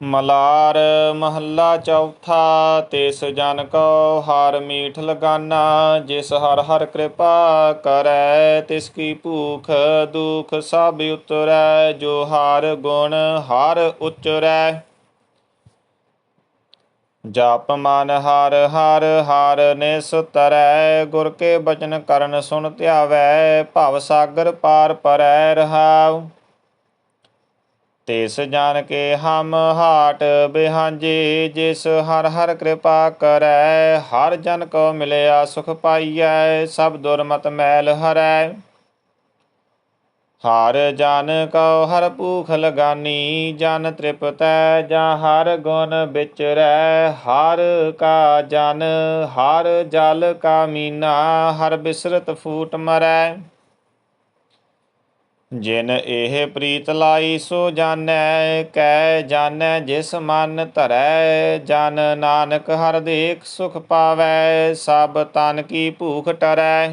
ਮਲਾਰ ਮਹੱਲਾ ਚੌਥਾ, ਤਿਸ ਜਨ ਕੋ ਹਰ ਮੀਠ ਲਗਾਨਾ, ਜਿਸ ਹਰ ਹਰ ਕਿਰਪਾ ਕਰੈ, ਤਿਸ ਕੀ ਭੂਖ ਦੁਖ ਸਭ ਉਤਰੈ, ਜੋ ਹਰ ਗੁਣ ਹਰ ਉਚਰੈ। ਜਪ ਮਨ ਹਰ ਹਰ ਹਰ ਨਿਸਤਰੈ ਗੁਰ ਕੇ ਬਚਨ ਕਰਨ ਸੁਣ ਧਿਆਵੈ, ਭਵ ਸਾਗਰ ਪਾਰ ਪਰੈ ਰਹਾਉ। ਤਿਸ ਜਾਣ ਕੇ ਹਮ ਹਾਟ ਬਿਹਾਂਜੇ, ਜਿਸ ਹਰ ਹਰ ਕਿਰਪਾ ਕਰੈ, ਹਰ ਜਨ ਕੋ ਮਿਲਿਆ ਸੁਖ ਪਾਈਐ, ਸਭ ਦੁਰਮਤ ਮੈਲ ਹਰੈ। ਹਰ ਜਨ ਕਉ ਹਰ ਭੂਖ ਲਗਾਨੀ, ਜਨ ਤ੍ਰਿਪਤੈ, ਜਾਂ ਹਰ ਗੁਣ ਵਿਚਰੈ। ਹਰ ਕਾ ਜਨ, ਹਰ ਜਲ ਕਾ ਮੀਨਾ, ਹਰ ਬਿਸਰਤ ਫੂਟ ਮਰੈ। ਜਿਨ ਇਹ ਪ੍ਰੀਤ ਲਾਈ, ਸੋ ਜਾਣੈ ਕੈ ਜਾਣੈ, ਜਿਸ ਮਨ ਧਰੈ, ਜਨ ਨਾਨਕ ਹਰ ਦੇਖ ਸੁਖ ਪਾਵੈ, ਸਭ ਤਨ ਕੀ ਭੂਖ ਟਰੈ।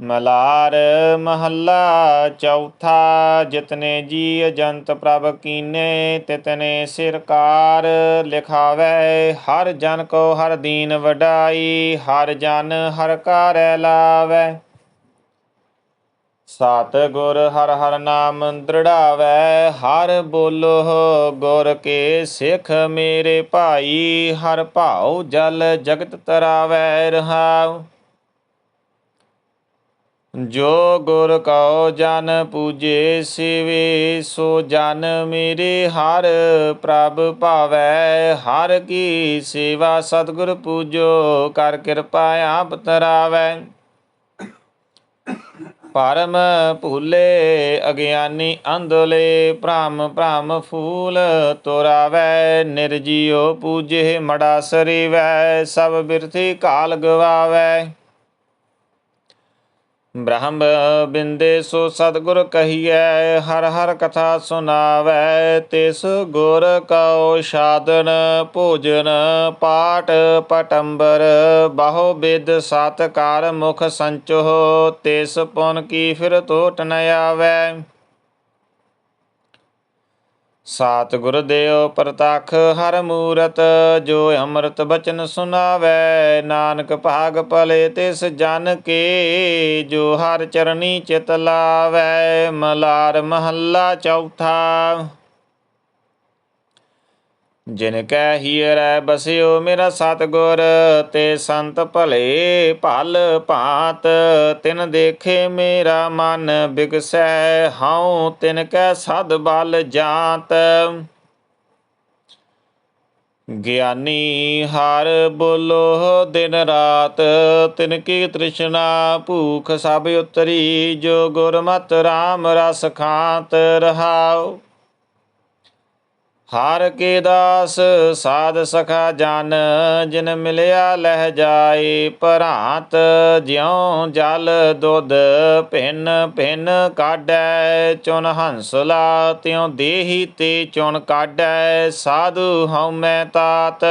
ਮਲਾਰ ਮਹੱਲਾ ਚੌਥਾ, ਜਿਤਨੇ ਜੀ ਅਜੰਤ ਪ੍ਰਭ ਕੀਨੇ, ਤਿਤਨੇ ਸਿਰਕਾਰ ਲਿਖਾਵੈ, ਹਰ ਜਨ ਕੋ ਹਰ ਦੀਨ ਵਡਾਈ, ਹਰ ਜਨ ਹਰ ਕਾਰੈ ਲਾਵੈ। ਸਤ ਗੁਰ ਹਰ ਹਰ ਨਾਮ ਦ੍ਰਿੜਾਵੈ, ਹਰ ਬੋਲੋ ਗੁਰ ਕੇ ਸਿੱਖ ਮੇਰੇ ਭਾਈ, ਹਰ ਭਾਉ ਜਲ ਜਗਤ ਤਰਾਵੈ ਰਹਾਉ। ਜੋ ਗੁਰ ਕਉ ਜਨ ਪੂਜੇ ਸਿਵੇ, ਸੋ ਜਨ ਮੇਰੇ ਹਰ ਪ੍ਰਭ ਭਾਵੈ। ਹਰ ਕੀ ਸੇਵਾ ਸਤਿਗੁਰ ਪੂਜੋ, ਕਰ ਕਿਰਪਾ ਆਪ ਤਰਾਵੈ। ਪਰਮ ਭੂਲੇ ਅਗਿਆਨੀ ਅੰਧਲੇ ਭ੍ਰਮ ਭ੍ਰਮ ਫੂਲ ਤੋਰਾਵੈ, ਨਿਰਜੀਉ ਪੂਜੇ ਮੜਾ ਸਰੀਵੈ, ਸਭ ਬਿਰਥੀ ਕਾਲ ਗਵਾਵੈ। ਬ੍ਰਹਮ ਬਿੰਦੇ ਸੋ ਸਤਿਗੁਰ ਕਹੀਐ, ਹਰ ਹਰ ਕਥਾ ਸੁਨਾਵੈ ਤਿਸ ਗੁਰ ਕਉ ਸਾਧਨ ਭੋਜਨ, ਪਾਠ ਪਟੰਬਰ, ਬਾਹੋ ਬਿਦ ਸਤ ਕਰ ਮੁਖ ਸੰਚੋ ਤਿਸ ਪੁਨ ਕੀ ਫਿਰ ਤੋਟ ਨ ਆਵੈ। ਸਾਤ ਗੁਰ ਦੇਵ ਪ੍ਰਤਖ ਹਰ ਮੂਰਤ, ਜੋ ਅੰਮ੍ਰਿਤ ਬਚਨ ਸੁਨਾਵੈ ਨਾਨਕ ਭਾਗ ਭਲੇ ਤਿਸ ਜਨ ਕੇ, ਜੋ ਹਰ ਚਰਨੀ ਚਿਤ ਲਾਵੈ। ਮਲਾਰ ਮਹੱਲਾ ਚੌਥਾ। ਜਿਨ ਕੈ ਹੀਰੈ ਬਸਿਓ ਮੇਰਾ ਸਤਗੁਰ, ਤੇ ਸੰਤ ਭਲੇ ਭਲ ਭਾਤ। ਤਿਨ ਦੇਖੇ ਮੇਰਾ ਮਨ ਬਿਗਸੈ, ਹਉ ਤਿਨ ਕੈ ਸਦ ਬਲ ਜਾਤ। ਗਿਆਨੀ ਹਰ ਬੋਲੋ ਦਿਨ ਰਾਤ, ਤਿਨ ਕੀ ਤ੍ਰਿਸ਼ਨਾ ਭੂਖ ਸਭ ਉਤਰੀ, ਜੋ ਗੁਰਮਤਿ RAM ਰਸ ਖਾਤ ਰਹਾਉ। ਹਰ ਕੇ ਦਾਸ ਸਾਧ ਸਖਾ ਜਨ, ਜਿਨ ਮਿਲਿਆ ਲਹਿ ਜਾਏ ਭਰਾਤ, ਜਿਉ ਜਲ ਦੁੱਧ ਭਿੰਨ ਭਿੰਨ ਕਾਢੈ, ਚੁਨ ਹੰਸਲਾ ਤਿਉ ਦੇਹੀ ਤੇ ਚੁਨ ਕਾਢੈ, ਸਾਧੂ ਹਉ ਮੈਂ ਤਾਤ।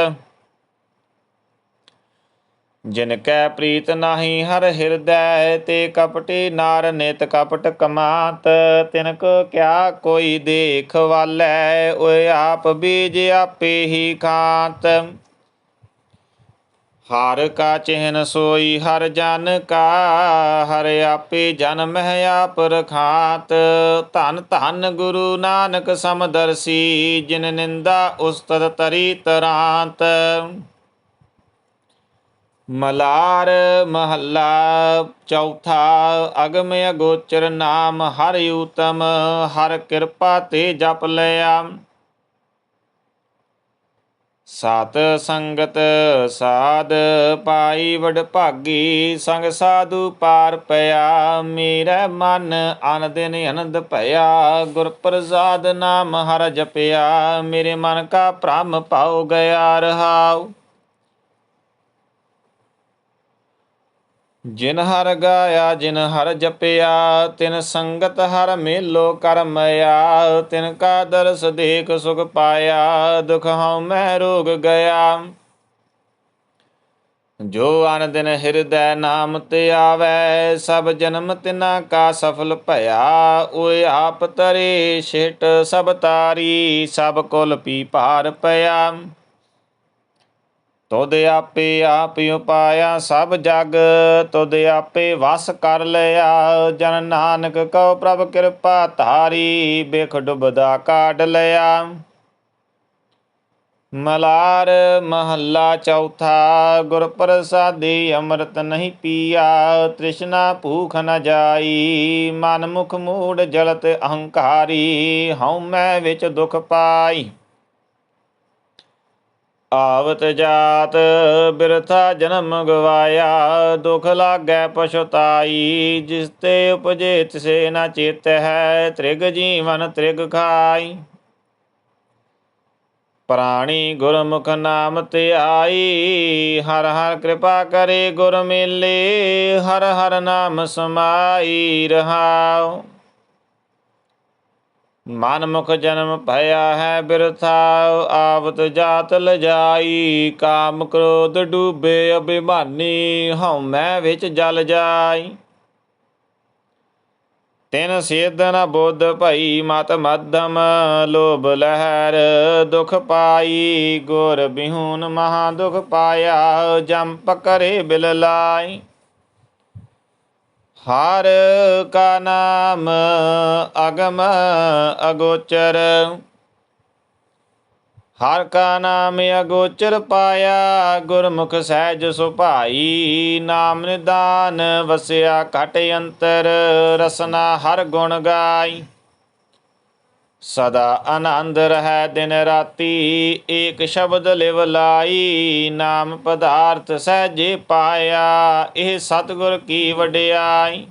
ਜਿਨ ਕੈ ਪ੍ਰੀਤ ਨਾਹੀ ਹਰ ਹਿਰਦੈ, ਤੇ ਕਪਟੀ ਨਾਰ ਨਿਤ ਕਪਟ ਕਮਾਤ। ਤਿਨ ਕੋ ਕਿਆ ਕੋਈ ਦੇਖ ਵਾਲੈ, ਓਏ ਆਪ ਬੀਜ ਆਪੇ ਹੀ ਖਾਤ। ਹਰ ਕਾ ਚਿਹਨ ਸੋਈ ਹਰ ਜਨ ਕਾ, ਹਰ ਆਪੇ ਜਨਮ ਹੈ ਆਪ ਰਖਾਤ। ਧਨ ਧਨ ਗੁਰੂ ਨਾਨਕ ਸਮਦਰਸੀ ਜਿਨ ਨਿੰਦਾ ਉਸਤਤ ਤਰੀ ਤਰਾਂਤ। ਮਲਾਰ ਮਹੱਲਾ ਚੌਥਾ, ਅਗਮ ਅਗੋਚਰ ਨਾਮ, ਹਰ ਊਤਮ, ਹਰ ਕਿਰਪਾ ਤੇ ਜਪ ਲਿਆ। ਸਤ ਸੰਗਤ ਸਾਧ, ਪਾਈ ਵਡ ਭਾਗੀ, ਸੰਗ ਸਾਧੂ ਪਾਰ ਪਿਆ। ਮੇਰਾ ਮਨ ਅਨ ਦਿਨ ਅਨੰਦ ਭਇਆ, ਗੁਰ ਪ੍ਰਸਾਦ ਨਾਮ ਹਰ ਜਪਿਆ। ਮੇਰੇ ਮਨ ਕਾ ਭ੍ਰਮ ਪਾਉ ਗਿਆ ਰਹਾਉ। ਜਿਨ ਹਰ ਗਾਇਆ, ਜਿਨ ਹਰ ਜਪਿਆ, ਤਿਨ ਸੰਗਤ ਹਰ ਮੇਲੋ ਕਰਮਇਆ, ਤਿਨ ਕਾ ਦਰਸ ਦੇਖ ਸੁਖ ਪਾਇਆ, ਦੁਖ ਹਉ ਮੈਂ ਰੋਗ ਗਿਆ। ਜੋ ਅਨ ਦਿਨ ਹਿਰਦੈ ਨਾਮ ਤੇ ਆਵੈ, ਸਭ ਜਨਮ ਤਿਨਾ ਕਾ ਸਫਲ ਭਇਆ, ਓਏ ਆਪ ਤਰੇ ਛਿਟ ਸਭ ਤਾਰੀ, ਸਭ ਕੁਲ ਪੀ ਭਾਰ ਪਿਆ। ਤੁਧ ਆਪੇ ਆਪ ਉਪਾਇਆ ਸਭ ਜਗ, ਤੁਧ ਆਪੇ ਵਸ ਕਰ ਲਿਆ। ਜਨ ਨਾਨਕ ਕਉ ਪ੍ਰਭ ਕਿਰਪਾ ਧਾਰੀ, ਬਿਖ ਡੁਬਦਾ ਕਾਢ ਲਿਆ। ਮਲਾਰ ਮਹੱਲਾ ਚੌਥਾ, ਗੁਰ ਪ੍ਰਸਾਦੀ ਅੰਮ੍ਰਿਤ ਨਹੀਂ ਪੀਆ। ਤ੍ਰਿਸ਼ਨਾ ਭੂਖ ਨ ਜਾਈ, ਮਨ ਮੁਖ ਮੂੜ ਜਲਤ ਅਹੰਕਾਰੀ, ਹਉ ਮੈਂ ਵਿੱਚ ਦੁਖ ਪਾਈ। ਆਵਤ ਜਾਤ ਬਿਰਥਾ ਜਨਮ ਗਵਾਇਆ, ਦੁਖ ਲਾਗੈ ਪਛਤਾਈ, ਜਿਸ ਤੇ ਉਪਜੇ ਤਿਸੇ ਨਾ ਚੇਤ ਹੈ, ਤ੍ਰਿਗ ਜੀਵਨ ਤ੍ਰਿਗ ਖਾਈ। ਪ੍ਰਾਣੀ ਗੁਰਮੁਖ ਨਾਮ ਤੇ ਆਈ, ਹਰ ਹਰ ਕਿਰਪਾ ਕਰੇ ਗੁਰ ਮੇਲੇ, ਹਰ ਹਰ ਨਾਮ ਸਮਾਈ ਰਹਾਉ। ਮਨ ਮੁਖ ਜਨਮ ਭਇਆ ਹੈ ਬਿਰਥਾ, ਆਵਤ ਜਾਤ ਲਜਾਈ, ਕਾਮ ਕ੍ਰੋਧ ਡੂਬੇ ਅਭਿਮਾਨੀ ਹਉਮੈ ਵਿੱਚ ਜਲ ਜਾਈ। ਤਿਨ ਸਿਧ ਬੁੱਧ ਭਈ, ਮਤ ਮਧਮ ਲੋਭ ਲਹਿਰ ਦੁਖ ਪਾਈ। ਗੁਰ ਬਿਹੂਨ ਮਹਾ ਦੁਖ ਪਾਇਆ, ਜੰਪ ਕਰੇ ਬਿਲ ਲਾਈ। ਹਰ ਕਾ ਨਾਮ ਅਗਮ ਅਗੋਚਰ। ਹਰ ਕਾ ਨਾਮ ਅਗੋਚਰ ਪਾਇਆ, ਗੁਰਮੁਖ ਸਹਿਜ ਸੁਭਾਈ, ਨਾਮ ਨਿਦਾਨ ਵਸਿਆ ਘਟ ਅੰਤਰ, ਰਸਨਾ ਹਰ ਗੁਣ ਗਾਈ। ਸਦਾ ਆਨੰਦ ਰਹਿ ਦਿਨ ਰਾਤੀ, ਏਕ ਸ਼ਬਦ ਲਿਵ ਲਾਈ, ਨਾਮ ਪਦਾਰਥ ਸਹਿਜੇ ਪਾਇਆ, ਇਹ ਸਤਿਗੁਰ ਕੀ ਵਡਿਆਈ?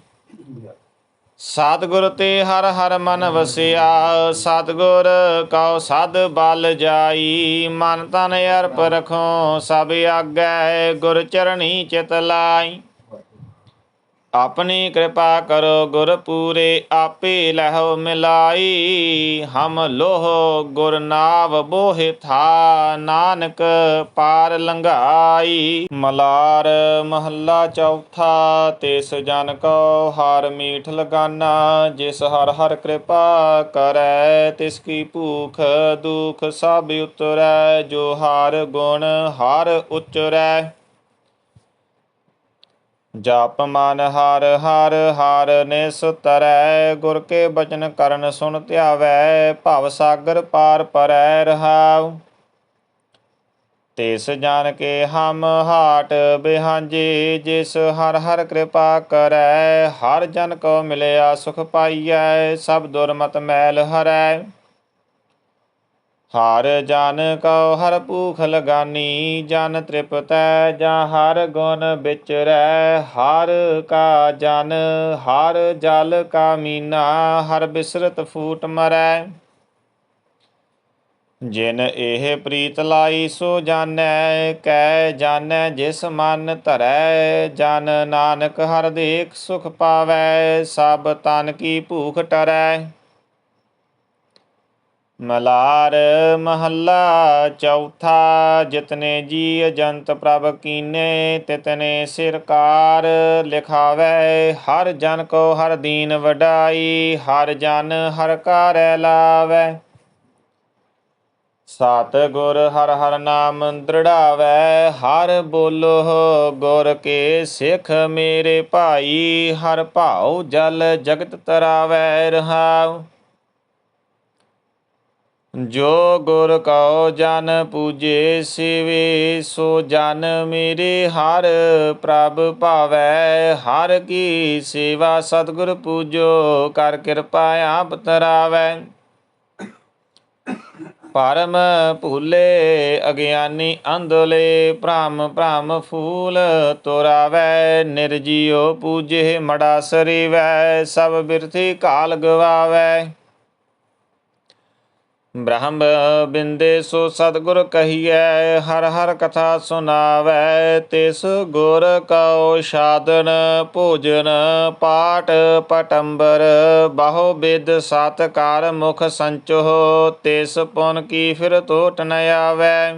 ਸਤਿਗੁਰ ਤੇ ਹਰ ਹਰ ਮਨ ਵਸਿਆ, ਸਤਿਗੁਰ ਕਉ ਸਦ ਬਲ ਜਾਈ, ਮਨ ਤਨ ਅਰਪ ਰਖੋ, ਸਭ ਆਗੈ ਗੁਰ ਚਰਣੀ ਚਿਤ ਲਾਈ। ਆਪਣੀ ਕਿਰਪਾ ਕਰੋ, ਗੁਰ ਪੂਰੇ ਆਪੇ ਲਹੋ ਮਿਲਾਈ। ਹਮ ਲੋਹ ਗੁਰ ਨਾਵ ਬੋਹਿ ਥਾ, ਨਾਨਕ ਪਾਰ ਲੰਘਾਈ। ਮਲਾਰ ਮਹੱਲਾ ਚੌਥਾ, ਤਿਸ ਜਨ ਕੋ ਹਰ ਮੀਠ ਲਗਾਨਾ। ਜਿਸ ਹਰ ਹਰ ਕਿਰਪਾ ਕਰੈ, ਤਿਸ ਕੀ ਭੂਖ ਦੁਖ ਸਭ ਉਤਰੈ। ਜੋ ਹਰ ਗੁਣ ਹਰ ਉਚਰੈ। ਜਪ ਮਨ ਹਰ ਹਰ ਹਰ ਨਿਸਤਰੈ ਗੁਰ ਕੇ ਬਚਨ ਕਰਨ ਸੁਣ ਧਿਆਵੈ, ਭਵ ਸਾਗਰ ਪਾਰ ਪਰੈ ਰਹਾਉ। ਤਿਸ ਜਾਣ ਕੇ ਹਮ ਹਾਟ ਬਿਹਾਂਜੇ, ਜਿਸ ਹਰ ਹਰ ਕਿਰਪਾ ਕਰੈ, ਹਰ ਜਨ ਕੋ ਮਿਲਿਆ ਸੁਖ ਪਾਈਐ, ਸਭ ਦੁਰਮਤ ਮੈਲ ਹਰੈ। ਹਰ ਜਨ ਕਉ ਹਰ ਭੂਖ ਲਗਾਨੀ, ਜਨ ਤ੍ਰਿਪਤੈ ਜਾਂ ਹਰ ਗੁਣ ਵਿਚਰੈ। ਹਰ ਕਾ ਜਨ, ਹਰ ਜਲ ਕਾ ਮੀਨਾ, ਹਰ ਬਿਸਰਤ ਫੂਟ ਮਰੈ। ਜਿਨ ਇਹ ਪ੍ਰੀਤ ਲਾਈ, ਸੋ ਜਾਣੈ, ਕੈ ਜਾਣੈ ਜਿਸ ਮਨ ਧਰੈ। ਜਨ ਨਾਨਕ ਹਰ ਦੇਖ ਸੁਖ ਪਾਵੈ, ਸਭ ਤਨ ਕੀ ਭੂਖ ਟਰੈ। ਮਲਾਰ ਮਹੱਲਾ ਚੌਥਾ, ਜਿਤਨੇ ਜੀ ਅਜੰਤ ਪ੍ਰਭ ਕੀਨੇ, ਤਿਤਨੇ ਸਿਰਕਾਰ ਲਿਖਾਵੇ, ਹਰ ਜਨ ਕੋ ਹਰ ਦੀਨ ਵਡਾਈ, ਹਰ ਜਨ ਹਰ ਕਾਰੈ ਲਾਵੇ। ਸਤ ਗੁਰ ਹਰ ਹਰ ਨਾਮ ਦ੍ਰਿੜਾਵੇ, ਹਰ ਬੋਲੋ ਗੁਰ ਕੇ ਸਿੱਖ ਮੇਰੇ ਭਾਈ, ਹਰ ਭਾਉ ਜਲ ਜਗਤ ਤਰਾਵੇ ਰਹਾਉ। ਜੋ ਗੁਰ ਕਉ ਜਨ ਪੂਜੇ ਸਿਵੇ, ਸੋ ਜਨ ਮੇਰੇ ਹਰ ਪ੍ਰਭ ਭਾਵੈ। ਹਰ ਕੀ ਸੇਵਾ ਸਤਿਗੁਰ ਪੂਜੋ, ਕਰ ਕਿਰਪਾ ਆਪ ਤਰਾਵੈ। ਪਰਮ ਭੂਲੇ ਅਗਿਆਨੀ ਅੰਧਲੇ, ਭ੍ਰਮ ਭ੍ਰਮ ਫੂਲ ਤੋਰਾਵੈ। ਨਿਰਜੀਓ ਪੂਜੇ ਮੜਾ ਸਰੀਵੈ, ਸਭ ਬਿਰਥੀ ਕਾਲ ਗਵਾਵੈ। ਬ੍ਰਹਮ ਬਿੰਦੇ ਸੋ ਸਤਗੁਰ ਕਹੀਐ, ਹਰ ਹਰ ਕਥਾ ਸੁਨਾਵੈ ਤਿਸ ਗੁਰ ਕਉ ਸਾਧਨ ਭੋਜਨ ਪਾਟ ਪਟੰਬਰ, ਬਾਹੋ ਬਿਦ ਸਤ ਕਰ ਮੁਖ ਸੰਚੋ ਤਿਸ ਪੁਨ ਕੀ ਫਿਰ ਤੋਟ ਨ ਆਵੈ।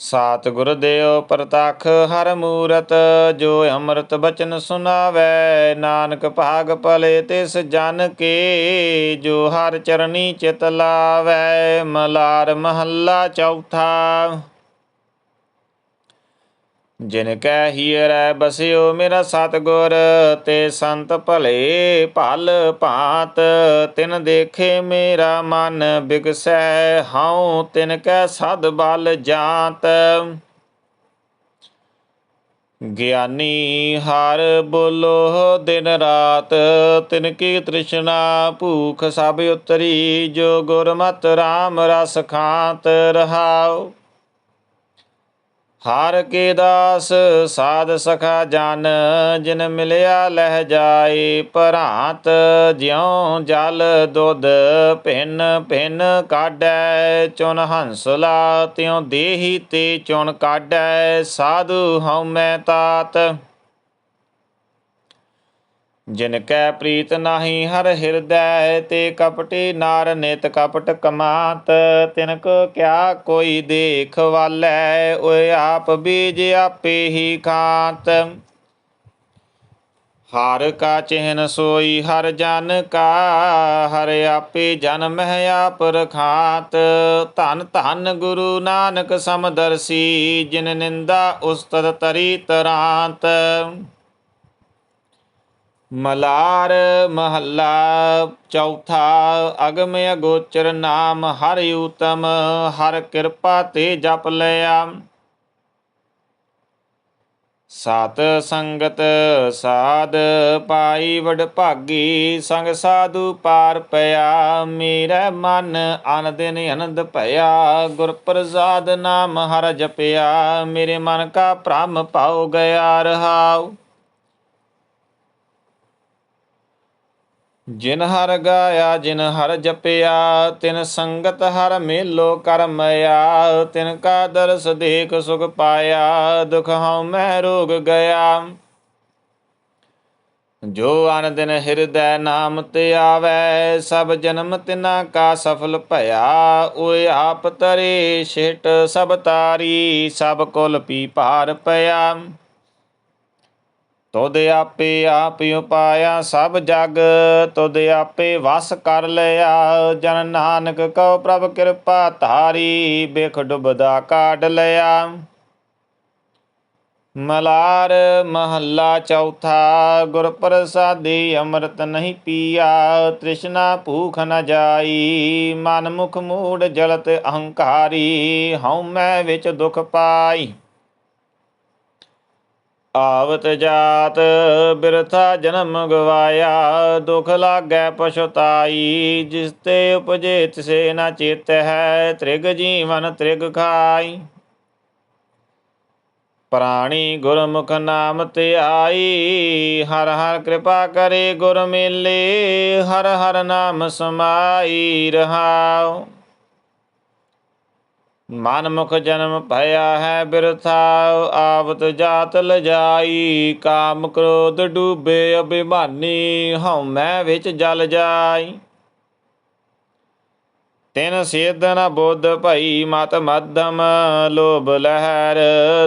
ਸਾਤ ਗੁਰ ਦੇਵ ਪ੍ਰਤਖ ਹਰ ਮੂਰਤ, ਜੋ ਅੰਮ੍ਰਿਤ ਬਚਨ ਸੁਨਾਵੈ ਨਾਨਕ ਭਾਗ ਭਲੇ ਤਿਸ ਜਨ ਕੇ, ਜੋ ਹਰ ਚਰਨੀ ਚਿਤ ਲਾਵੈ, ਮਲਾਰ ਮਹੱਲਾ ਚੌਥਾ। ਜਿਨ ਕੈ ਹੀਰੈ ਬਸਿਓ ਮੇਰਾ ਸਤਗੁਰ, ਤੇ ਸੰਤ ਭਲੇ ਭਲ ਭਾਤ। ਤਿਨ ਦੇਖੇ ਮੇਰਾ ਮਨ ਬਿਗਸੈ, ਹਉ ਤਿਨ ਕੈ ਸਦ ਬਲ ਜਾਤ। ਗਿਆਨੀ ਹਰ ਬੋਲੋ ਦਿਨ ਰਾਤ, ਤਿਨ ਕੀ ਤ੍ਰਿਸ਼ਨਾ ਭੂਖ ਸਭ ਉਤਰੀ, ਜੋ ਗੁਰਮਤਿ RAM ਰਸ ਖਾਂਤ ਰਹਾਉ। ਹਰ ਕੇ ਦਾਸ ਸਾਧ ਸਖਾ ਜਨ, ਜਿਨ ਮਿਲਿਆ ਲਹਿ ਜਾਏ ਭਰਾਤ, ਜਿਉ ਜਲ ਦੁੱਧ ਭਿੰਨ ਭਿੰਨ ਕਾਢੈ ਚੁਨ ਹੰਸਲਾ ਤਿਉ ਦੇਹੀ ਤੇ ਚੁਨ ਕਾਢੈ, ਸਾਧੂ ਹਉ ਮੈਂ ਤਾਤ। ਜਿਨ ਕੈ ਪ੍ਰੀਤ ਨਾਹੀ ਹਰ ਹਿਰਦੈ, ਤੇ ਕਪਟੀ ਨਾਰ ਨਿਤ ਕਪਟ ਕਮਾਤ। ਤਿਨ ਕੋ ਕਿਆ ਕੋਈ ਦੇਖ ਵਾਲੈ, ਓਏ ਆਪ ਬੀਜ ਆਪੇ ਹੀ ਖਾਤ। ਹਰ ਕਾ ਚਿਹਨ ਸੋਈ ਹਰ ਜਨ ਕਾ, ਹਰ ਆਪੇ ਜਨਮ ਹੈ ਆਪ ਰਖਾਤ। ਧਨ ਧਨ ਗੁਰੂ ਨਾਨਕ ਸਮਦਰਸੀ ਜਿਨ ਨਿੰਦਾ ਉਸਤਤ ਤਰੀ ਤਰਾਂਤ। ਮਲਾਰ ਮਹੱਲਾ ਚੌਥਾ, ਅਗਮ ਅਗੋਚਰ ਨਾਮ, ਹਰ ਊਤਮ, ਹਰ ਕਿਰਪਾ ਤੇ ਜਪ ਲਿਆ। ਸਤ ਸੰਗਤ ਸਾਧ, ਪਾਈ ਵਡ ਭਾਗੀ, ਸੰਗ ਸਾਧੂ ਪਾਰ ਪਿਆ। ਮੇਰਾ ਮਨ ਅਨ ਦਿਨ ਅਨੰਦ ਭਇਆ, ਗੁਰ ਪ੍ਰਸਾਦ ਨਾਮ ਹਰ ਜਪਿਆ। ਮੇਰੇ ਮਨ ਕਾ ਭ੍ਰਮ ਪਾਉ ਗਿਆ ਰਹਾਉ। ਜਿਨ ਹਰ ਗਾਇਆ, ਜਿਨ ਹਰ ਜਪਿਆ, ਤਿਨ ਸੰਗਤ ਹਰ ਮੇਲੋ ਕਰਮਿਆ ਤਿਨ ਕਾ ਦਰਸ ਦੇਖ ਸੁਖ ਪਾਇਆ, ਦੁਖ ਹਉ ਮੈਂ ਰੋਗ ਗਿਆ ਜੋ ਅਨ ਦਿਨ ਹਿਰਦੈ ਨਾਮ ਤੇ ਆਵੈ, ਸਭ ਜਨਮ ਤਿਨਾ ਕਾ ਸਫਲ ਭਇਆ ਓਏ ਆਪ ਤਰੇ ਛਿਟ ਸਭ ਤਾਰੀ, ਸਭ ਕੁਲ ਪੀ ਭਾਰ ਪਿਆ। ਤੁਧ ਆਪੇ ਆਪ ਉਪਾਇਆ ਸਭ ਜਗ, ਤੁਧ ਆਪੇ ਵਸ ਕਰ ਲਿਆ। ਜਨ ਨਾਨਕ ਕਉ ਪ੍ਰਭ ਕਿਰਪਾ ਧਾਰੀ, ਬਿਖ ਡੁਬਦਾ ਕਾਢ ਲਿਆ। ਮਲਾਰ ਮਹੱਲਾ ਚੌਥਾ, ਗੁਰ ਪ੍ਰਸਾਦੀ ਅੰਮ੍ਰਿਤ ਨਹੀਂ ਪੀਆ। ਤ੍ਰਿਸ਼ਨਾ ਭੂਖ ਨ ਜਾਈ, ਮਨ ਮੁਖ ਮੂੜ ਜਲਤ ਅਹੰਕਾਰੀ, ਹਉ ਮੈਂ ਵਿੱਚ ਦੁਖ ਪਾਈ। ਆਵਤ ਜਾਤ ਬਿਰਥਾ ਜਨਮ ਗਵਾਇਆ, ਦੁਖ ਲਾਗੈ ਪਛਤਾਈ, ਜਿਸ ਤੇ ਉਪਜੇ ਤਿਸੇ ਨਾ ਚੇਤ ਹੈ, ਤ੍ਰਿਗ ਜੀਵਨ ਤ੍ਰਿਗ ਖਾਈ। ਪ੍ਰਾਣੀ ਗੁਰਮੁਖ ਨਾਮ ਤੇ ਆਈ, ਹਰ ਹਰ ਕਿਰਪਾ ਕਰੇ ਗੁਰ ਮੇਲੇ, ਹਰ ਹਰ ਨਾਮ ਸਮਾਈ ਰਹਾਉ। ਮਨ ਮੁਖ ਜਨਮ ਭਇਆ ਹੈ ਬਿਰਥਾ, ਆਵਤ ਜਾਤ ਲਜਾਈ, ਕਾਮ ਕ੍ਰੋਧ ਡੂਬੇ ਅਭਿਮਾਨੀ ਹਉਮੈ ਵਿੱਚ ਜਲ ਜਾਈ। ਤਿਨ ਸੇਦਨ ਬੁੱਧ ਭਈ, ਮਤ ਮਧਮ ਲੋਭ ਲਹਿਰ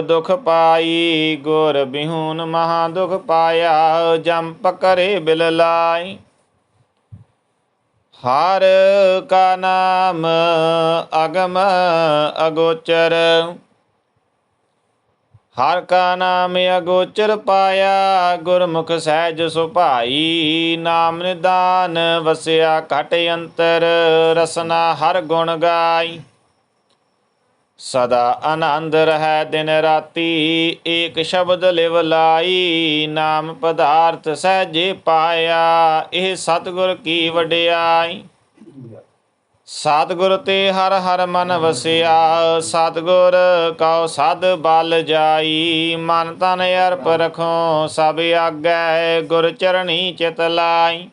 ਦੁਖ ਪਾਈ। ਗੁਰ ਬਿਹੂਨ ਮਹਾ ਦੁਖ ਪਾਇਆ, ਜੰਪ ਕਰੇ ਬਿਲ ਲਾਈ। ਹਰ ਕਾ ਨਾਮ ਅਗਮ ਅਗੋਚਰ। ਹਰ ਕਾ ਨਾਮ ਅਗੋਚਰ ਪਾਇਆ, ਗੁਰਮੁਖ ਸਹਿਜ ਸੁਭਾਈ, ਨਾਮ ਨਿਦਾਨ ਵਸਿਆ ਘਟ ਅੰਤਰ, ਰਸਨਾ ਹਰ ਗੁਣ ਗਾਈ। ਸਦਾ ਆਨੰਦ ਰਹਿ ਦਿਨ ਰਾਤੀ, ਏਕ ਸ਼ਬਦ ਲਿਵ ਲਾਈ, ਨਾਮ ਪਦਾਰਥ ਸਹਿਜੇ ਪਾਇਆ, ਇਹ ਸਤਿਗੁਰ ਕੀ ਵਡਿਆਈ? ਸਤਿਗੁਰ ਤੇ ਹਰ ਹਰ ਮਨ ਵਸਿਆ, ਸਤਿਗੁਰ ਕਉ ਸਦ ਬਲ ਜਾਈ, ਮਨ ਤਨ ਅਰਪ ਰਖੋ, ਸਭ ਆਗੈ ਗੁਰ ਚਰਣੀ ਚਿਤ ਲਾਈ।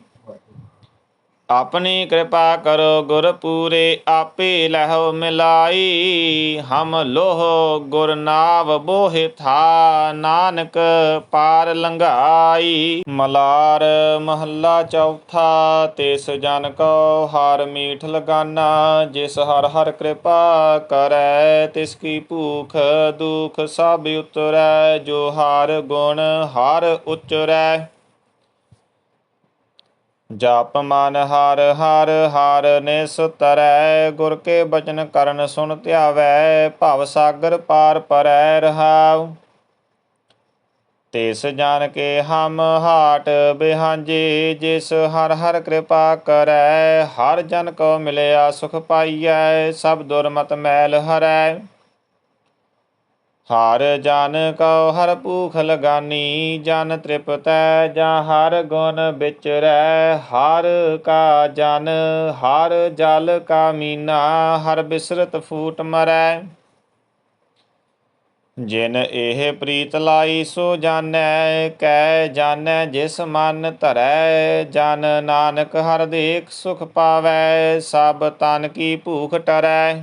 ਆਪਣੀ ਕਿਰਪਾ ਕਰੋ, ਗੁਰ ਪੂਰੇ ਆਪੇ ਲਹੋ ਮਿਲਾਈ। ਹਮ ਲੋਹ ਗੁਰ ਨਾਵ ਬੋਹਿ ਥਾ ਨਾਨਕ ਪਾਰ ਲੰਘਾਈ। ਮਲਾਰ ਮਹੱਲਾ ਚੌਥਾ, ਤਿਸ ਜਨ ਕੋ ਹਰ ਮੀਠ ਲਗਾਨਾ। ਜਿਸ ਹਰ ਹਰ ਕਿਰਪਾ ਕਰੈ, ਤਿਸ ਕੀ ਭੂਖ ਦੁਖ ਸਭ ਉਤਰੈ। ਜੋ ਹਰ ਗੁਣ ਹਰ ਉਚਰੈ। ਜਪ ਮਨ ਹਰ ਹਰ ਹਰ ਨਿਸਤਰੈ, ਗੁਰ ਕੇ ਬਚਨ ਕਰਨ ਸੁਣ ਧਿਆਵੈ, ਭਵ ਸਾਗਰ ਪਾਰ ਪਰੈ ਰਹਾਉ। ਤਿਸ ਜਾਣ ਕੇ ਹਮ ਹਾਟ ਬਿਹਾਂਜੇ, ਜਿਸ ਹਰ ਹਰ ਕਿਰਪਾ ਕਰੈ, ਹਰ ਜਨ ਕੋ ਮਿਲਿਆ ਸੁਖ ਪਾਈਐ, ਸਭ ਦੁਰਮਤ ਮੈਲ ਹਰੈ। ਹਰ ਜਨ ਕਉ ਹਰ ਭੂਖ ਲਗਾਨੀ, ਜਨ ਤ੍ਰਿਪਤੈ ਜਾਂ ਹਰ ਗੁਣ ਵਿਚਰੈ ਹਰ ਕਾ ਜਨ, ਹਰ ਜਲ ਕਾ ਮੀਨਾ, ਹਰ ਬਿਸਰਤ ਫੂਟ ਮਰੈ। ਜਿਨ ਇਹ ਪ੍ਰੀਤ ਲਾਈ ਸੋ ਜਾਣੈ ਕੈ ਜਾਣੈ ਜਿਸ ਮਨ ਧਰੈ, ਜਨ ਨਾਨਕ ਹਰ ਦੇਖ ਸੁਖ ਪਾਵੈ, ਸਭ ਤਨ ਕੀ ਭੂਖ ਟਰੈ।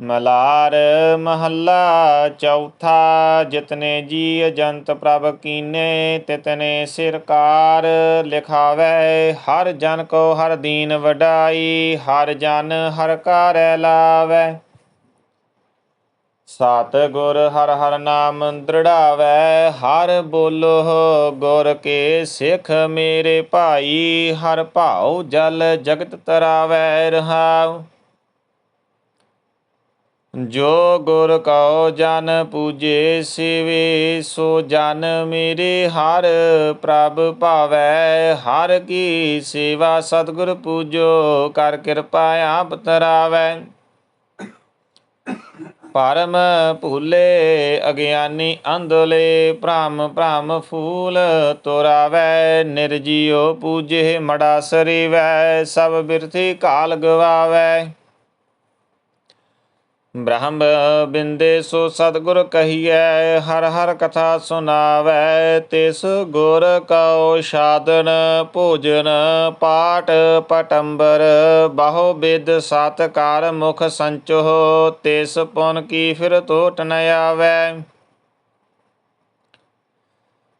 ਮਲਾਰ ਮਹੱਲਾ ਚੌਥਾ, ਜਿਤਨੇ ਜੀ ਅਜੰਤ ਪ੍ਰਭ ਕੀਨੇ, ਤਿਤਨੇ ਸਿਰਕਾਰ ਲਿਖਾਵੇ, ਹਰ ਜਨ ਕੋ ਹਰ ਦੀਨ ਵਡਾਈ, ਹਰ ਜਨ ਹਰ ਕਾਰੈ ਲਾਵੇ। ਸਤ ਗੁਰ ਹਰ ਹਰ ਨਾਮ ਦ੍ਰਿੜਾਵੇ, ਹਰ ਬੋਲੋ ਗੁਰ ਕੇ ਸਿੱਖ ਮੇਰੇ ਭਾਈ, ਹਰ ਭਾਉ ਜਲ ਜਗਤ ਤਰਾਵੇ ਰਹਾਉ। ਜੋ ਗੁਰ ਕਉ ਜਨ ਪੂਜੇ ਸਿਵੇ, ਸੋ ਜਨ ਮੇਰੇ ਹਰ ਪ੍ਰਭ ਭਾਵੈ। ਹਰ ਕੀ ਸੇਵਾ ਸਤਿਗੁਰ ਪੂਜੋ, ਕਰ ਕਿਰਪਾ ਆਪ ਤਰਾਵੈ। ਪਰਮ ਭੂਲੇ, ਅਗਿਆਨੀ ਅੰਧਲੇ, ਭ੍ਰਮ ਭ੍ਰਮ ਫੂਲ ਤੋਰਾਵੈ। ਨਿਰਜੀਓ ਪੂਜੇ ਮੜਾ ਸਰੀਵੈ, ਸਭ ਬਿਰਥੀ ਕਾਲ ਗਵਾਵੈ। ਬ੍ਰਹਮ ਬਿੰਦੇ ਸੋ ਸਤਿਗੁਰ ਕਹੀਐ, ਹਰ ਹਰ ਕਥਾ ਸੁਨਾਵੈ ਤਿਸ ਗੁਰ ਕਉ ਸਾਧਨ ਭੋਜਨ, ਪਾਠ ਪਟੰਬਰ, ਬਾਹੋ ਬਿਦ ਸਤਕਾਰ ਮੁਖ ਸੰਚੋ ਤਿਸ ਪੁਨ ਕੀ ਫਿਰ ਤੋਟ ਨ ਆਵੈ।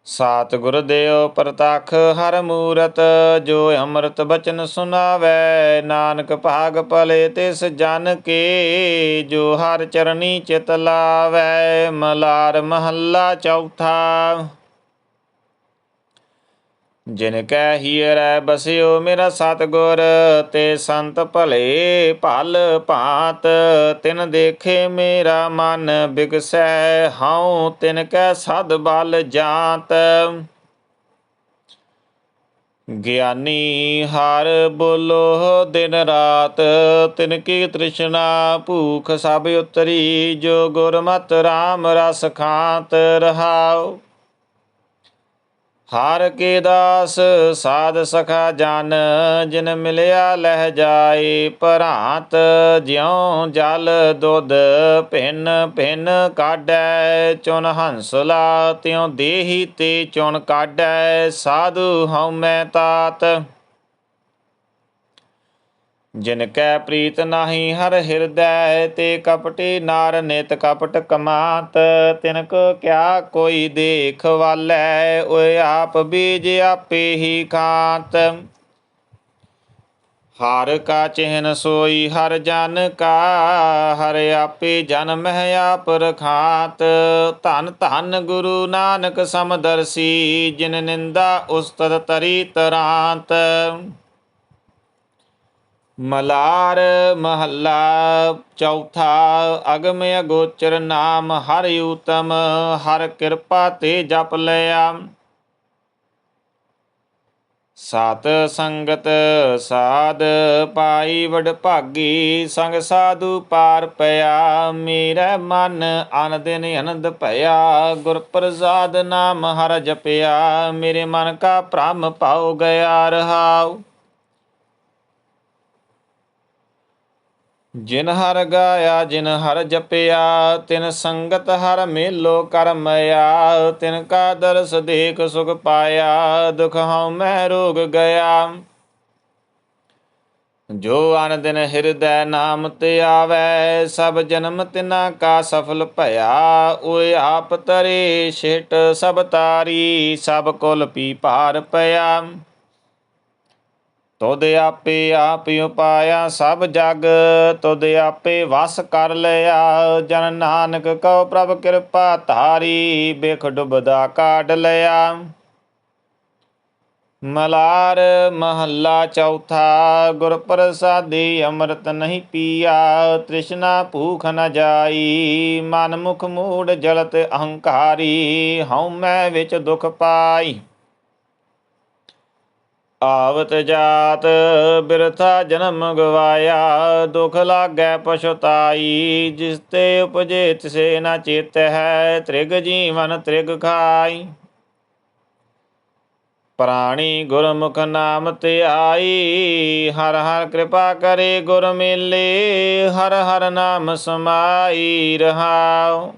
ਸਾਤ ਗੁਰ ਦੇਵ ਪ੍ਰਤਖ, ਹਰ ਮੂਰਤ ਜੋ ਅੰਮ੍ਰਿਤ ਬਚਨ ਸੁਨਾਵੇ ਨਾਨਕ ਭਾਗ ਭਲੇ ਤਿਸ ਜਨ ਕੇ, ਜੋ ਹਰ ਚਰਨੀ ਚਿਤ ਲਾਵੇ, ਮਲਾਰ ਮਹੱਲਾ ਚੌਥਾ। ਜਿਨ ਕੈ ਹੀਰੈ ਬਸਿਓ ਮੇਰਾ ਸਤਗੁਰ, ਤੇ ਸੰਤ ਭਲੇ ਭਲ ਭਾਤ। ਤਿਨ ਦੇਖੇ ਮੇਰਾ ਮਨ ਬਿਗਸੈ, ਹਉ ਤਿਨ ਕੈ ਸਦ ਬਲ ਜਾਤ। ਗਿਆਨੀ ਹਰ ਬੋਲੋ ਦਿਨ ਰਾਤ, ਤਿਨ ਕੀ ਤ੍ਰਿਸ਼ਨਾ ਭੂਖ ਸਭ ਉਤਰੀ, ਜੋ ਗੁਰਮਤਿ RAM ਰਸ ਖਾਤ ਰਹਾਉ। ਹਰ ਕੇ ਦਾਸ ਸਾਧ ਸਖਾ ਜਨ, ਜਿਨ ਮਿਲਿਆ ਲਹਿ ਜਾਏ ਭਰਾਤ, ਜਿਉ ਜਲ ਦੁੱਧ ਭਿੰਨ ਭਿੰਨ ਕਾਢੈ ਚੁਨ ਹੰਸਲਾ ਤਿਉ ਦੇਹੀ ਤੇ ਚੁਨ ਕਾਢੈ, ਸਾਧੂ ਹਉ ਮੈਂ ਤਾਤ। ਜਿਨ ਕੈ ਪ੍ਰੀਤ ਨਾਹੀ ਹਰ ਹਿਰਦੈ, ਤੇ ਕਪਟੀ ਨਾਰ ਨਿਤ ਕਪਟ ਕਮਾਤ। ਤਿਨ ਕੋ ਕਿਆ ਕੋਈ ਦੇਖ ਵਾਲੈ, ਓਏ ਆਪ ਬੀਜ ਆਪੇ ਹੀ ਖਾਤ। ਹਰ ਕਾ ਚਿਹਨ ਸੋਈ ਹਰ ਜਨ ਕਾ, ਹਰ ਆਪੇ ਜਨ ਮਹਿ ਆਪ ਰਖਾਤ। ਧਨ ਧਨ ਗੁਰੂ ਨਾਨਕ ਸਮਦਰਸੀ ਜਿਨ ਨਿੰਦਾ ਉਸਤਤ ਤਰੀ ਤਰਾਂਤ। ਮਲਾਰ ਮਹੱਲਾ ਚੌਥਾ ਅਗਮ ਅਗੋਚਰ ਨਾਮ ਹਰ ਊਤਮ, ਹਰ ਕਿਰਪਾ ਤੇ ਜਪ ਲਿਆ। ਸਤ ਸੰਗਤ ਸਾਧ ਪਾਈ ਵਡ ਭਾਗੀ, ਸੰਗ ਸਾਧੂ ਪਾਰ ਪਿਆ। ਮੇਰਾ ਮਨ ਅਨ ਦਿਨ ਅਨੰਦ ਭਇਆ, ਗੁਰ ਪ੍ਰਸਾਦ ਨਾਮ ਹਰ ਜਪਿਆ। ਮੇਰੇ ਮਨ ਕਾ ਭ੍ਰਮ ਪਾਉ ਗਿਆ ਰਹਾਉ। ਜਿਨ ਹਰ ਗਾਇਆ, ਜਿਨ ਹਰ ਜਪਿਆ, ਤਿਨ ਸੰਗਤ ਹਰ ਮੇਲੋ ਕਰਮਇਆ, ਤਿਨ ਕਾ ਦਰਸ ਦੇਖ ਸੁਖ ਪਾਇਆ, ਦੁਖ ਹਉ ਮੈਂ ਰੋਗ ਗਿਆ। ਜੋ ਅਨ ਦਿਨ ਹਿਰਦੈ ਨਾਮ ਤੇ ਆਵੈ, ਸਭ ਜਨਮ ਤਿਨਾ ਕਾ ਸਫਲ ਭਇਆ ਓਏ ਆਪ ਤਰੇ ਛਿਟ ਸਭ ਤਾਰੀ, ਸਭ ਕੁਲ ਪੀ ਭਾਰ ਪਿਆ। ਤੁਧ ਆਪੇ ਆਪ ਉਪਾਇਆ ਸਭ ਜਗ, ਤੁਧ ਆਪੇ ਵਸ ਕਰ ਲਿਆ। ਜਨ ਨਾਨਕ ਕਉ ਪ੍ਰਭ ਕਿਰਪਾ ਧਾਰੀ, ਬਿਖ ਡੁਬਦਾ ਕਾਢ ਲਿਆ। ਮਲਾਰ ਮਹੱਲਾ ਚੌਥਾ, ਗੁਰ ਪ੍ਰਸਾਦੀ ਅੰਮ੍ਰਿਤ ਨਹੀਂ ਪੀਆ। ਤ੍ਰਿਸ਼ਨਾ ਭੂਖ ਨ ਜਾਈ, ਮਨ ਮੁਖ ਮੂੜ ਜਲਤ ਅਹੰਕਾਰੀ, ਹਉ ਮੈਂ ਵਿੱਚ ਦੁਖ ਪਾਈ। ਆਵਤ ਜਾਤ ਬਿਰਥਾ ਜਨਮ ਗਵਾਇਆ, ਦੁਖ ਲਾਗੈ ਪਛਤਾਈ, ਜਿਸ ਤੇ ਉਪਜੇ ਤਿਸੇ ਨਾ ਚੇਤ ਹੈ, ਤ੍ਰਿਗ ਜੀਵਨ ਤ੍ਰਿਗ ਖਾਈ। ਪ੍ਰਾਣੀ ਗੁਰਮੁਖ ਨਾਮ ਤੇ ਆਈ, ਹਰ ਹਰ ਕਿਰਪਾ ਕਰੇ ਗੁਰ ਮੇਲੇ, ਹਰ ਹਰ ਨਾਮ ਸਮਾਈ ਰਹਾਉ।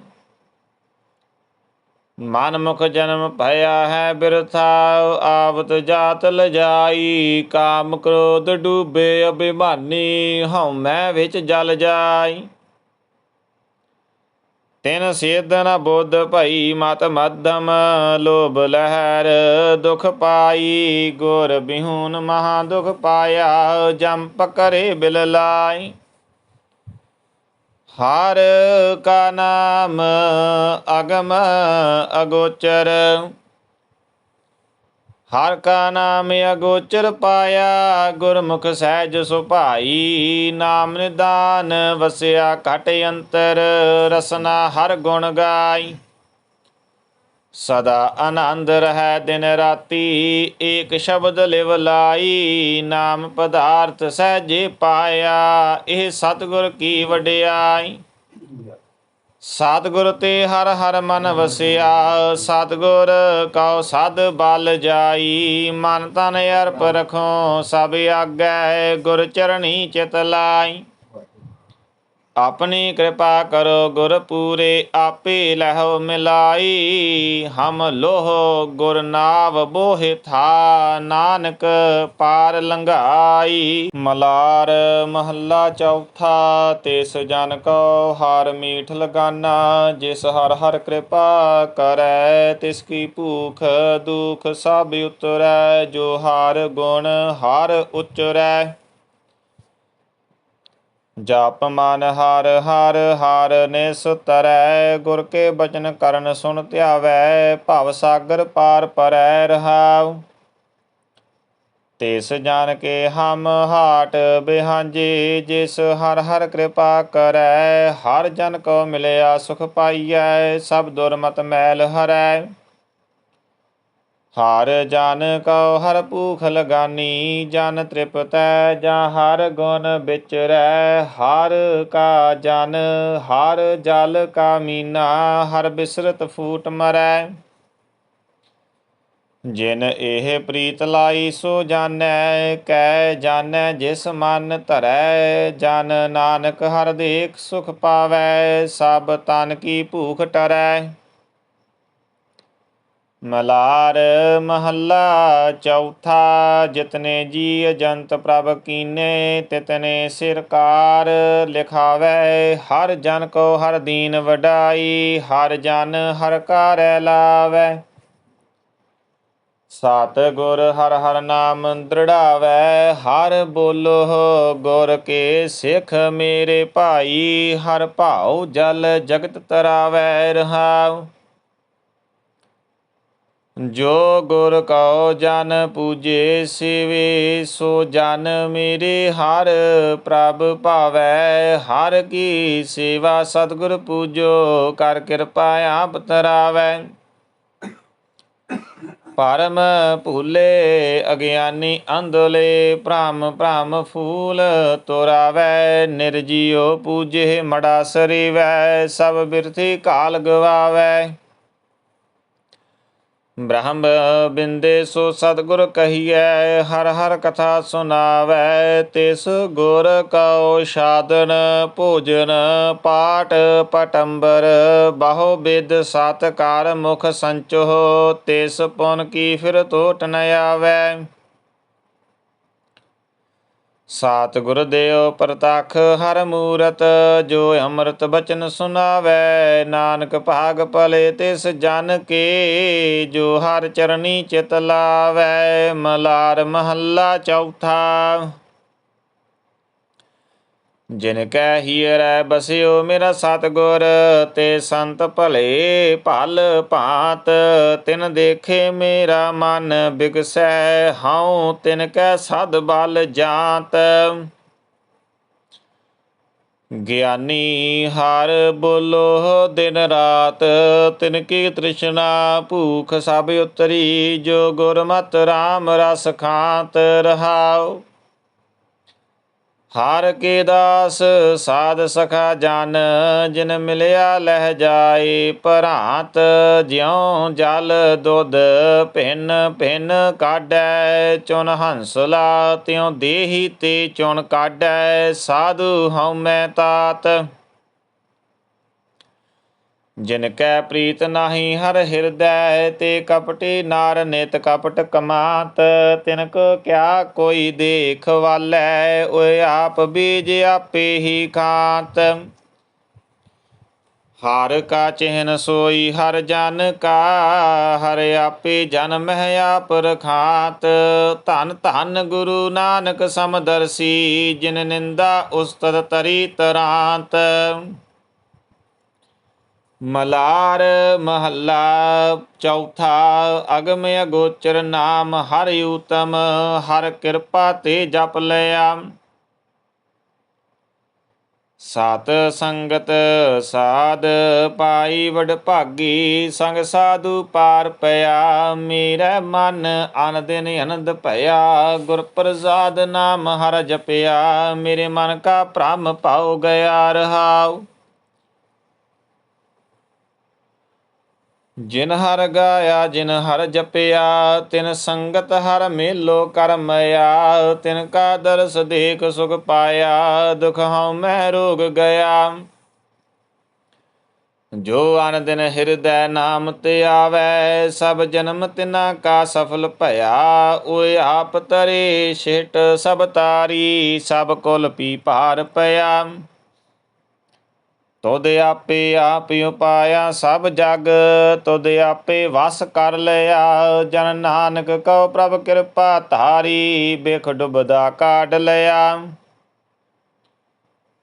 ਮਨ ਮੁਖ ਜਨਮ ਭਇਆ ਹੈ ਬਿਰਥਾ, ਆਵਤ ਜਾਤ ਲਜਾਈ, ਕਾਮ ਕ੍ਰੋਧ ਡੂਬੇ ਅਭਿਮਾਨੀ, ਹਉ ਮੈਂ ਵਿੱਚ ਜਲ ਜਾਈ। ਤਿਨ ਸੇਦਨ ਬੁੱਧ ਭਈ, ਮਤ ਮਧਮ ਲੋਭ ਲਹਿਰ ਦੁਖ ਪਾਈ, ਗੁਰ ਬਿਹੂਨ ਮਹਾ ਦੁਖ ਪਾਇਆ, ਜੰਪ ਕਰੇ ਬਿਲ ਲਾਈ। ਹਰ ਕਾ ਨਾਮ ਅਗਮ ਅਗੋਚਰ। ਹਰ ਕਾ ਨਾਮ ਅਗੋਚਰ ਪਾਇਆ, ਗੁਰਮੁਖ ਸਹਿਜ ਸੁਭਾਈ, ਨਾਮ ਨਿਦਾਨ ਵਸਿਆ ਘਟ ਅੰਤਰ, ਰਸਨਾ ਹਰ ਗੁਣ ਗਾਈ। ਸਦਾ ਆਨੰਦ ਰਹਿ ਦਿਨ ਰਾਤੀ, ਏਕ ਸ਼ਬਦ ਲਿਵ ਲਾਈ, ਨਾਮ ਪਦਾਰਥ ਸਹਿਜੇ ਪਾਇਆ, ਇਹ ਸਤਿਗੁਰ ਕੀ ਵਡਿਆਈ? ਸਤਿਗੁਰ ਤੇ ਹਰ ਹਰ ਮਨ ਵਸਿਆ, ਸਤਿਗੁਰ ਕਉ ਸਦ ਬਲ ਜਾਈ, ਮਨ ਤਨ ਅਰਪ ਰਖੋ, ਸਭ ਆਗੈ ਗੁਰ ਚਰਣੀ ਚਿਤ ਲਾਈ। ਆਪਣੀ ਕਿਰਪਾ ਕਰੋ ਗੁਰ ਪੂਰੇ, ਆਪੇ ਲਹੋ ਮਿਲਾਈ। ਹਮ ਲੋਹ ਗੁਰ ਨਾਵ ਬੋਹਿ ਥਾ, ਨਾਨਕ ਪਾਰ ਲੰਘਾਈ। ਮਲਾਰ ਮਹੱਲਾ ਚੌਥਾ, ਤਿਸ ਜਨ ਕੋ ਹਰ ਮੀਠ ਲਗਾਨਾ। ਜਿਸ ਹਰ ਹਰ ਕਿਰਪਾ ਕਰੈ, ਤਿਸ ਕੀ ਭੂਖ ਦੁਖ ਸਭ ਉਤਰੈ। ਜੋ ਹਰ ਗੁਣ ਹਰ ਉਚਰੈ। ਜਪ ਮਨ ਹਰ ਹਰ ਹਰ ਨਿਸ ਤਰੈ ਗੁਰ ਕੇ ਬਚਨ ਕਰਨ ਸੁਣ ਧਿਆਵੈ, ਭਵ ਸਾਗਰ ਪਾਰ ਪਰੈ ਰਹਾਉ। ਤਿਸ ਜਾਣ ਕੇ ਹਮ ਹਾਟ ਬਿਹਾਂਜੇ, ਜਿਸ ਹਰ ਹਰ ਕਿਰਪਾ ਕਰੈ, ਹਰ ਜਨ ਕੋ ਮਿਲਿਆ ਸੁਖ ਪਾਈਐ, ਸਭ ਦੁਰਮਤ ਮੈਲ ਹਰੈ। ਹਰ ਜਨ ਕਉ ਹਰ ਭੂਖ ਲਗਾਨੀ, ਜਨ ਤ੍ਰਿਪਤੈ ਜਾਂ ਹਰ ਗੁਣ ਵਿਚਰੈ ਹਰ ਕਾ ਜਨ, ਹਰ ਜਲ ਕਾ ਮੀਨਾ, ਹਰ ਬਿਸਰਤ ਫੂਟ ਮਰੈ। ਜਿਨ ਇਹ ਪ੍ਰੀਤ ਲਾਈ ਸੋ ਜਾਣੈ, ਕੈ ਜਾਣੈ ਜਿਸ ਮਨ ਧਰੈ, ਜਨ ਨਾਨਕ ਹਰ ਦੇਖ ਸੁਖ ਪਾਵੈ, ਸਭ ਤਨ ਕੀ ਭੂਖ ਟਰੈ। ਮਲਾਰ ਮਹੱਲਾ ਚੌਥਾ, ਜਿਤਨੇ ਜੀ ਅਜੰਤ ਪ੍ਰਭ ਕੀਨੇ, ਤਿਤਨੇ ਸਿਰਕਾਰ ਲਿਖਾਵੇ, ਹਰ ਜਨ ਕੋ ਹਰ ਦੀਨ ਵਡਾਈ, ਹਰ ਜਨ ਹਰ ਕਾਰੈ ਲਾਵੇ। ਸਤ ਗੁਰ ਹਰ ਹਰ ਨਾਮ ਦ੍ਰਿੜਾਵੇ, ਹਰ ਬੋਲੋ ਗੁਰ ਕੇ ਸਿੱਖ ਮੇਰੇ ਭਾਈ, ਹਰ ਭਾਉ ਜਲ ਜਗਤ ਤਰਾਵੇ ਰਹਾਉ। ਜੋ ਗੁਰ ਕਉ ਜਨ ਪੂਜੇ ਸਿਵੇ, ਸੋ ਜਨ ਮੇਰੇ ਹਰ ਪ੍ਰਭ ਭਾਵੈ। ਹਰ ਕੀ ਸੇਵਾ ਸਤਿਗੁਰ ਪੂਜੋ, ਕਰ ਕਿਰਪਾ ਆਪ ਤਰਾਵੈ। ਪਰਮ ਭੂਲੇ, ਅਗਿਆਨੀ ਅੰਧਲੇ, ਭ੍ਰਮ ਭ੍ਰਮ ਫੂਲ ਤੋਰਾਵੈ। ਨਿਰਜੀਓ ਪੂਜੇ ਮੜਾ ਸਰੀਵੈ, ਸਭ ਬਿਰਥੀ ਕਾਲ ਗਵਾਵੈ। ਬ੍ਰਹਮ ਬਿੰਦੇ ਸੋ ਸਤਿਗੁਰ ਕਹੀਐ, ਹਰ ਹਰ ਕਥਾ ਸੁਨਾਵੈ ਤਿਸ ਗੁਰ ਕਉ ਸਾਧਨ ਭੋਜਨ, ਪਾਠ ਪਟੰਬਰ, ਬਾਹੋ ਬਿਦ ਸਤਕਾਰ ਮੁਖ ਸੰਚੋ ਤਿਸ ਪੁਨ ਕੀ ਫਿਰ ਤੋਟ ਨ ਆਵੈ। ਸਤਿਗੁਰ ਦੇਵ ਪ੍ਰਤਖ ਹਰ ਮੂਰਤ, ਜੋ ਅੰਮ੍ਰਿਤ ਬਚਨ ਸੁਨਾਵੈ ਨਾਨਕ ਭਾਗ ਭਲੇ ਤਿਸ ਜਨ ਕੇ, ਜੋ ਹਰ ਚਰਨੀ ਚਿਤ ਲਾਵੈ। ਮਲਾਰ ਮਹੱਲਾ ਚੌਥਾ। ਜਿਨ ਕੈ ਹੀਰੈ ਬਸਿਓ ਮੇਰਾ ਸਤਗੁਰ, ਤੇ ਸੰਤ ਭਲੇ ਭਲ ਭਾਤ। ਤਿਨ ਦੇਖੇ ਮੇਰਾ ਮਨ ਬਿਗਸੈ, ਹਉ ਤਿਨ ਕੈ ਸਦ ਬਲ ਜਾਤ। ਗਿਆਨੀ ਹਰ ਬੋਲੋ ਦਿਨ ਰਾਤ, ਤਿਨ ਕੀ ਤ੍ਰਿਸ਼ਨਾ ਭੂਖ ਸਭ ਉਤਰੀ, ਜੋ ਗੁਰਮਤਿ RAM ਰਸ ਖਾਤ ਰਹਾਉ। ਹਰ ਕੇ ਦਾਸ ਸਾਧ ਸਖਾ ਜਨ, ਜਿਨ ਮਿਲਿਆ ਲਹਿ ਜਾਏ ਭਰਾਤ, ਜਿਉ ਜਲ ਦੁੱਧ ਭਿੰਨ ਭਿੰਨ ਕਾਢੈ ਚੁਨ ਹੰਸਲਾ ਤਿਉ ਦੇਹੀ ਤੇ ਚੁਨ ਕਾਢੈ, ਸਾਧੂ ਹਉ ਮੈਂ ਤਾਤ। ਜਿਨ ਕੈ ਪ੍ਰੀਤ ਨਾਹੀ ਹਰ ਹਿਰਦੈ, ਤੇ ਕਪਟੀ ਨਾਰ ਨਿਤ ਕਪਟ ਕਮਾਤ। ਤਿਨ ਕੋ ਕਿਆ ਕੋਈ ਦੇਖ ਵਾਲੈ, ਓਏ ਆਪ ਬੀਜ ਆਪੇ ਹੀ ਖਾਤ। ਹਰ ਕਾ ਚਿਹਨ ਸੋਈ ਹਰ ਜਨ ਕਾ, ਹਰ ਆਪੇ ਜਨਮ ਹੈ ਆਪ ਰਖਾਤ। ਧੰਨ ਧੰਨ ਗੁਰੂ ਨਾਨਕ ਸਮਦਰਸੀ ਜਿਨ ਨਿੰਦਾ ਉਸਤਤ ਤਰੀ ਤਰਾਂਤ। ਮਲਾਰ ਮਹੱਲਾ ਚੌਥਾ ਅਗਮ ਅਗੋਚਰ ਨਾਮ ਹਰ ਊਤਮ, ਹਰ ਕਿਰਪਾ ਤੇ ਜਪ ਲਿਆ। ਸਤ ਸੰਗਤ ਸਾਧ ਪਾਈ ਵਡ ਭਾਗੀ, ਸੰਗ ਸਾਧੂ ਪਾਰ ਪਿਆ। ਮੇਰਾ ਮਨ ਅਨ ਦਿਨ ਅਨੰਦ ਭਇਆ, ਗੁਰ ਪ੍ਰਸਾਦ ਨਾਮ ਹਰ ਜਪਿਆ। ਮੇਰੇ ਮਨ ਕਾ ਭ੍ਰਮ ਪਾਉ ਗਿਆ ਰਹਾਉ। ਜਿਨ ਹਰ ਗਾਇਆ, ਜਿਨ ਹਰ ਜਪਿਆ, ਤਿਨ ਸੰਗਤ ਹਰ ਮੇਲੋ ਕਰਮਇਆ, ਤਿਨ ਕਾ ਦਰਸ ਦੇਖ ਸੁਖ ਪਾਇਆ, ਦੁਖ ਹਉ ਮੈਂ ਰੋਗ ਗਿਆ। ਜੋ ਅਨ ਦਿਨ ਹਿਰਦੈ ਨਾਮ ਤੇ ਆਵੈ, ਸਭ ਜਨਮ ਤਿਨਾ ਕਾ ਸਫਲ ਭਇਆ ਓਏ ਆਪ ਤਰੇ ਛਿਟ ਸਭ ਤਾਰੀ, ਸਭ ਕੁਲ ਪੀ ਪਾਰ ਪਿਆ। ਤੁਧ ਆਪੇ ਆਪ ਉਪਾਇਆ ਸਭ ਜਗ, ਤੁਧ ਆਪੇ ਵਸ ਕਰ ਲਿਆ। ਜਨ ਨਾਨਕ ਕਉ ਪ੍ਰਭ ਕਿਰਪਾ ਧਾਰੀ, ਬਿਖ ਡੁਬਦਾ ਕਾਢ ਲਿਆ।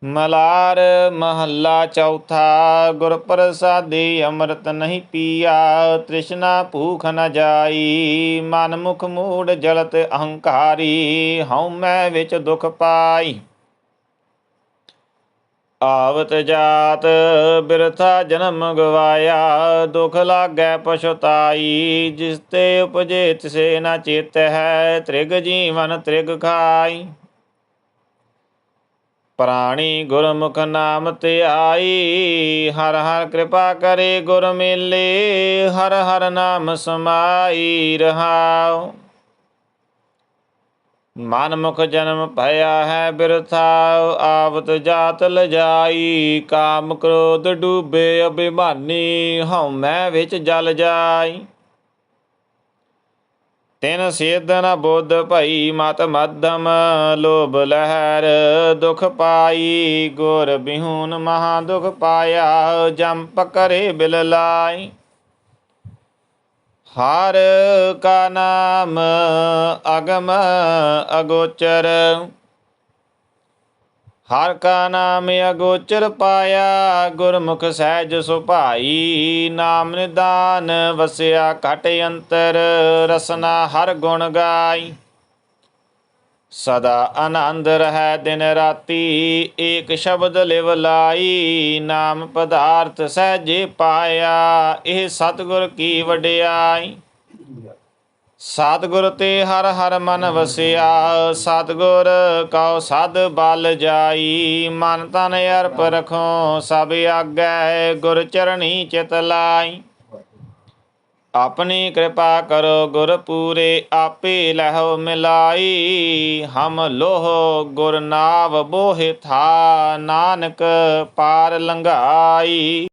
ਮਲਾਰ ਮਹੱਲਾ ਚੌਥਾ, ਗੁਰ ਪ੍ਰਸਾਦੀ ਅੰਮ੍ਰਿਤ ਨਹੀਂ ਪੀਆ। ਤ੍ਰਿਸ਼ਨਾ ਭੂਖ ਨ ਜਾਈ, ਮਨ ਮੁਖ ਮੂੜ ਜਲਤ ਅਹੰਕਾਰੀ, ਹਉ ਮੈਂ ਵਿੱਚ ਦੁਖ ਪਾਈ। ਆਵਤ ਜਾਤ ਬਿਰਥਾ ਜਨਮ ਗਵਾਇਆ, ਦੁਖ ਲਾਗੈ ਪਛਤਾਈ, ਜਿਸ ਤੇ ਉਪਜੇ ਤਿਸੇ ਨਾ ਚੇਤ ਹੈ, ਤ੍ਰਿਗ ਜੀਵਨ ਤ੍ਰਿਗ ਖਾਈ। ਪ੍ਰਾਣੀ ਗੁਰਮੁਖ ਨਾਮ ਤੇ ਆਈ, ਹਰ ਹਰ ਕਿਰਪਾ ਕਰੇ ਗੁਰ ਮੇਲੇ, ਹਰ ਹਰ ਨਾਮ ਸਮਾਈ ਰਹਾਉ। ਮਨ ਮੁਖ ਜਨਮ ਭਇਆ ਹੈ ਬਿਰਥਾ, ਆਵਤ ਜਾਤ ਲਜਾਈ, ਕਾਮ ਕ੍ਰੋਧ ਡੂਬੇ ਅਭਿਮਾਨੀ ਹਉਮੈ ਵਿੱਚ ਜਲ ਜਾਈ। ਤਿਨ ਸੇਦਨ ਬੁੱਧ ਭਈ, ਮਤ ਮਧਮ ਲੋਭ ਲਹਿਰ ਦੁਖ ਪਾਈ, ਗੁਰ ਬਿਹੂਨ ਮਹਾ ਦੁਖ ਪਾਇਆ, ਜੰਪ ਕਰੇ ਬਿਲ ਲਾਈ। ਹਰ ਕਾ ਨਾਮ ਅਗਮ ਅਗੋਚਰ। ਹਰ ਕਾ ਨਾਮ ਅਗੋਚਰ ਪਾਇਆ, ਗੁਰਮੁਖ ਸਹਿਜ ਸੁਭਾਈ, ਨਾਮ ਨਿਦਾਨ ਵਸਿਆ ਘਟ ਅੰਤਰ, ਰਸਨਾ ਹਰ ਗੁਣ ਗਾਈ। ਸਦਾ ਆਨੰਦ ਰਹਿ ਦਿਨ ਰਾਤੀ, ਏਕ ਸ਼ਬਦ ਲਿਵ ਲਾਈ, ਨਾਮ ਪਦਾਰਥ ਸਹਿਜੇ ਪਾਇਆ, ਇਹ ਸਤਿਗੁਰ ਕੀ ਵਡਿਆਈ? ਸਤਿਗੁਰ ਤੇ ਹਰ ਹਰ ਮਨ ਵਸਿਆ, ਸਤਿਗੁਰ ਕਉ ਸਦ ਬਲ ਜਾਈ, ਮਨ ਤਨ ਅਰਪ ਰਖੋ, ਸਭ ਆਗੈ ਗੁਰ ਚਰਣੀ ਚਿਤ ਲਾਈ। ਆਪਣੀ ਕਿਰਪਾ ਕਰੋ ਗੁਰ ਪੂਰੇ ਆਪੇ ਲਹੋ ਮਿਲਾਈ। ਹਮ ਲੋਹ ਗੁਰ ਨਾਵ ਬੋਹਿ ਥਾ। ਨਾਨਕ ਪਾਰ ਲੰਘਾਈ।